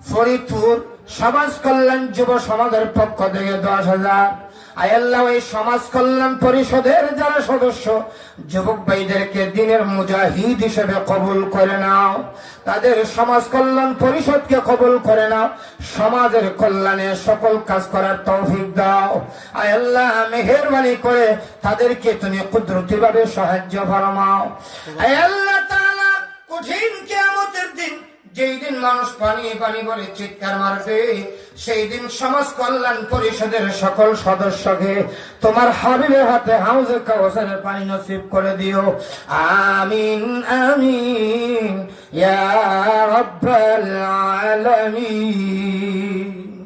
ফরিদপুর সমাজ কল্যাণ যুব সমাজের পক্ষ থেকে দশ হাজার। আয় আল্লাহ, ওই সমাজ কল্যাণ পরিষদের যারা সদস্য, যুবক ভাইদেরকে দিনের মুজাহিদ হিসেবে কবুল করে নাও। তাদের সমাজ কল্যাণ পরিষদকে কবুল করে নাও। সমাজের কল্যাণে সকল কাজ করার তৌফিক দাও। আয় আল্লাহ, মেহেরবানি করে তাদেরকে তুমি কুদরতি ভাবে সাহায্য ফরমাও। আয় যেই দিন মানুষ পানি পানি বলে চিৎকার মারবে, সেই দিন সমাজ কল্যাণ পরিষদের সকল সদস্যকে তোমার হাবিবের হাতে হাউজে কাউসারের পানি নসিব করে দিও। আমিন আমিন, ইয়া রাব্বাল আলামিন।